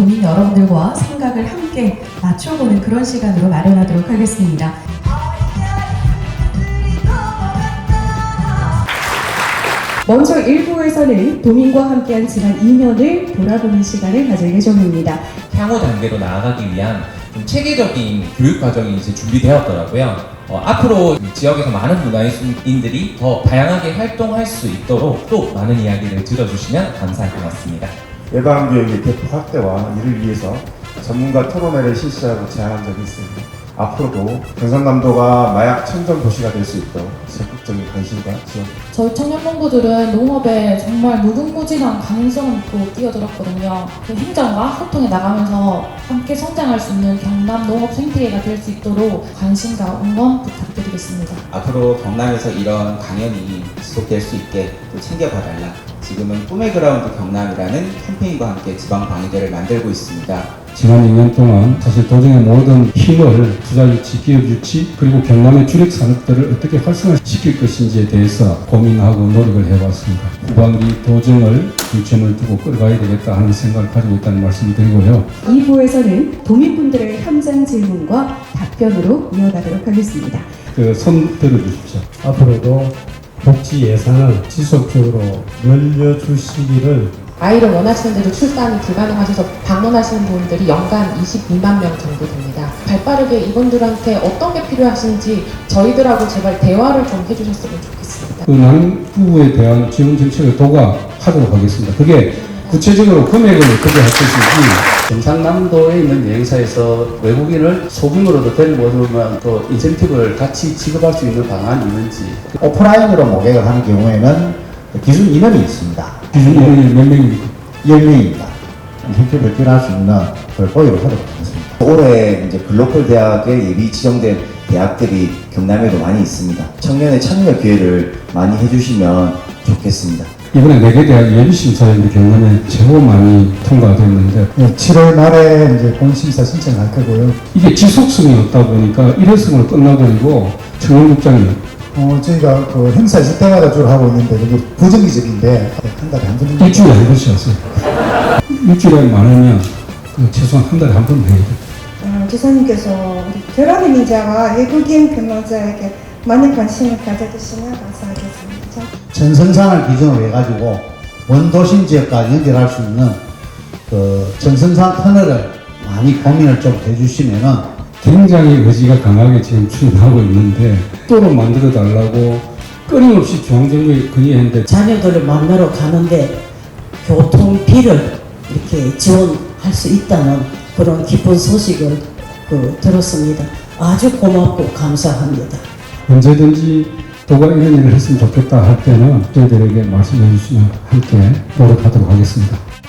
도민 여러분들과 생각을 함께 맞춰보는 그런 시간으로 마련하도록 하겠습니다. 먼저 1부에서는 도민과 함께한 지난 2년을 돌아보는 시간을 가질 예정입니다. 향후 단계로 나아가기 위한 좀 체계적인 교육 과정이 이제 준비되었더라고요. 어, 앞으로 이 지역에서 많은 문화예술인들이 더 다양하게 활동할 수 있도록 또 많은 이야기를 들어주시면 감사할 것 같습니다. 예방교육의 대폭 확대와 이를 위해서 전문가 토론회를 실시하고 제안한 적이 있습니다. 앞으로도 경상남도가 마약 천정 도시가 될 수 있도록 적극적인 관심과 지원 저희 청년농부들은 농업에 정말 무궁무진한 가능성을 믿고 뛰어들었거든요. 그 행정과 소통에 나가면서 함께 성장할 수 있는 경남 농업 생태계가 될 수 있도록 관심과 응원 부탁드리겠습니다. 앞으로 경남에서 이런 강연이 지속될 수 있게 또 챙겨봐달라. 지금은 꿈의 그라운드 경남이라는 캠페인과 함께 지방 방위대를 만들고 있습니다. 지난 2년 동안 사실 도정의 모든 힘을 투자 유치, 기업 유치 그리고 경남의 주력 산업들을 어떻게 활성화시킬 것인지에 대해서 고민하고 노력을 해왔습니다. 후반기 도정을 중점을 두고 끌어가야 되겠다 하는 생각을 가지고 있다는 말씀을 드리고요. 2부에서는 도민분들의 현장 질문과 답변으로 이어가도록 하겠습니다. 그 손 들어주십시오. 앞으로도 복지 예산을 지속적으로 늘려주시기를 아이를 원하시는데도 출산이 불가능하셔서 방문하시는 분들이 연간 22만 명 정도 됩니다. 발빠르게 이분들한테 어떤 게 필요하신지 저희들하고 제발 대화를 좀 해주셨으면 좋겠습니다. 그 남부에 대한 지원 정책을 도과하도록 하겠습니다. 그게 구체적으로 금액을 어떻게 할 것인지 경상남도에 있는 여행사에서 외국인을 소규모로도 데리고 오면 또 인센티브를 같이 지급할 수 있는 방안이 있는지 오프라인으로 모객을 하는 경우에는 기준 인원이 있습니다. 기준 인원이 몇 명입니까? 10명입니다. 인센티브를 지원할 수 있는 걸 보유를 하도록 하겠습니다. 올해 이제 글로컬 대학에 예비 지정된 대학들이 경남에도 많이 있습니다. 청년의 참여 기회를 많이 해주시면 좋겠습니다. 이번에 네개 대학 예비심사위원회 경남에 제법 많이 통과됐는데 7월 말에 이제 본심사 신청할 거고요. 이게 지속성이 없다 보니까 일회성으로 끝나버리고 청년국장이 어, 저희가 그 행사 있을 때마다 주로 하고 있는데 그게 부정기적인데 한 달에 한 번 정도 일주일에 한 번씩 하세요. 일주일에 많으면 그 최소한 한 달에 한번 해야 돼요. 어, 지사님께서 우리 결혼의 민자와 외국인 근로자에게 많은 관심을 가져주시면 감사하겠습니다. 전선산을 기준으로 해가지고 원도심 지역과 연결할 수 있는 그 전선산 터널을 많이 고민을 좀 해주시면은 굉장히 의지가 강하게 지금 추진하고 있는데 또로 만들어 달라고 끊임없이 중앙정부에 건의했는데 자녀들을 만나러 가는데 교통비를 이렇게 지원할 수 있다는 그런 기쁜 소식을 그 들었습니다. 아주 고맙고 감사합니다. 언제든지 도가 이런 일을 했으면 좋겠다 할 때는 저희들에게 말씀해 주시면 함께 노력하도록 하겠습니다.